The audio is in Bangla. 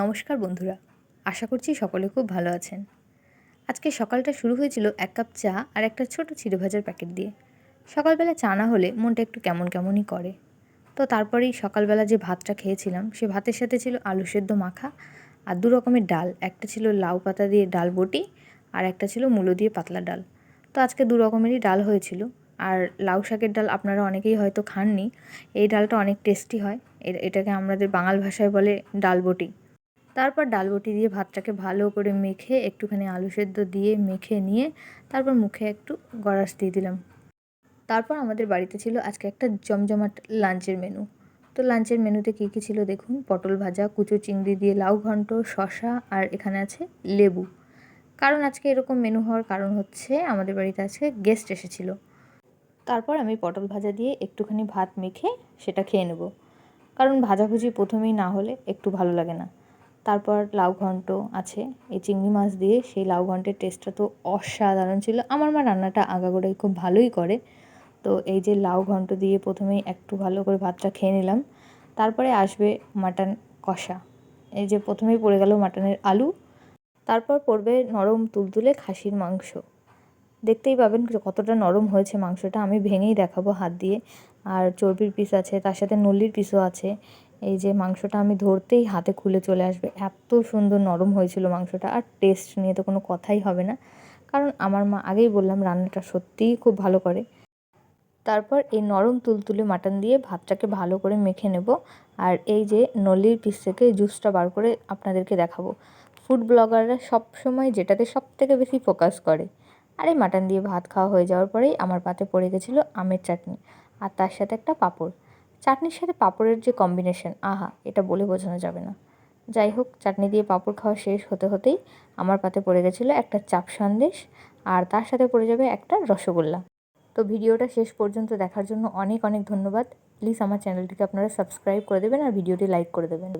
নমস্কার বন্ধুরা, আশা করছি সকলে খুব ভালো আছেন। আজকে সকালটা শুরু হয়েছিল এক কাপ চা আর একটা ছোট চিড়ে ভাজার প্যাকেট দিয়ে। সকালবেলা চা না হলে মনটা একটু কেমন কেমনই করে। তো তারপরেই সকালবেলা যে ভাতটা খেয়েছিলাম, সে ভাতের সাথে ছিল আলু সেদ্ধ মাখা আর দু রকমের ডাল। একটা ছিল লাউ পাতা দিয়ে ডাল বটি আর একটা ছিল মূলো দিয়ে পাতলা ডাল। তো আজকে দু রকমেরই ডাল হয়েছিল। আর লাউ শাকের ডাল আপনারা অনেকেই হয়তো খাননি। এই ডালটা অনেক টেস্টি হয়। এটাকে আমাদের বাঙাল ভাষায় বলে ডাল বটি। তারপর ডালবটি দিয়ে ভাতটাকে ভালো করে মেখে একটুখানি আলু সেদ্ধ দিয়ে মেখে নিয়ে তারপর মুখে একটু গড়াস দিয়ে দিলাম। তারপর আমাদের বাড়িতে ছিল আজকে একটা জমজমাট লাঞ্চের মেনু। তো লাঞ্চের মেনুতে কী কী ছিল দেখুন? পটল ভাজা, কুচো চিংড়ি দিয়ে লাউ ঘন্ট শশা আর এখানে আছে লেবু। কারণ আজকে এরকম মেনু হওয়ার কারণ হচ্ছে আমাদের বাড়িতে আজকে গেস্ট এসেছিল। তারপর আমি পটল ভাজা দিয়ে একটুখানি ভাত মেখে সেটা খেয়ে নেব। কারণ ভাজাভুজি প্রথমেই না হলে একটু ভালো লাগে না। তারপর লাউ ঘন্ট আছে। এই চিংড়ি মাছ দিয়ে সেই লাউ ঘন্টের টেস্টটা তো অসাধারণ ছিল। আমার মা রান্নাটা আগাগোড়াই খুব ভালোই করে। তো এই যে লাউ ঘন্ট দিয়ে প্রথমেই একটু ভালো করে ভাতটা খেয়ে নিলাম। তারপরে আসবে মাটন কষা। এই যে প্রথমেই পড়ে গেল মাটনের আলু। তারপর পড়বে নরম তুলতুলে খাসির মাংস। দেখতেই পাবেন কতটা নরম হয়েছে মাংসটা। আমি ভেঙেই দেখাবো হাত দিয়ে। আর চর্বির পিস আছে, তার সাথে নল্লির পিসও আছে। এই যে মাংসটা আমি ধরতেই হাতে খুলে চলে আসবে। এত সুন্দর নরম হয়েছিল মাংসটা, আর টেস্ট নিয়ে তো কোনো কথাই হবে না। কারণ আমার মা আগেই বললাম রান্নাটা সত্যিই খুব ভালো করে। তারপর এই নরম তুলতুলে মাটন দিয়ে ভাতটাকে ভালো করে মেখে নেব। আর এই যে নলির পিস থেকে জুসটা বার করে আপনাদেরকে দেখাবো। ফুড ব্লগাররা সব সময় যেটাতে সব থেকে বেশি ফোকাস করে। আর এই মাটন দিয়ে ভাত খাওয়া হয়ে যাওয়ার পরেই আমার পাতে পড়ে গেছিল আমের চাটনি। আর তার সাথে একটা পাঁপড়। চাটনির সাথে পাঁপড়ের যে কম্বিনেশন আহা, এটা বলে বোঝানো যাবে না। যাই হোক, চাটনি দিয়ে পাঁপড় খাওয়া শেষ হতে হতেই আমার পাতে পড়ে গেছিল একটা চাপ সন্দেশ আর তার সাথে পড়ে যাবে একটা রসগোল্লা। তো ভিডিওটা শেষ পর্যন্ত দেখার জন্য অনেক অনেক ধন্যবাদ। প্লিজ আমার চ্যানেলটিকে আপনারা সাবস্ক্রাইব করে দেবেন আর ভিডিওটি লাইক করে দেবেন।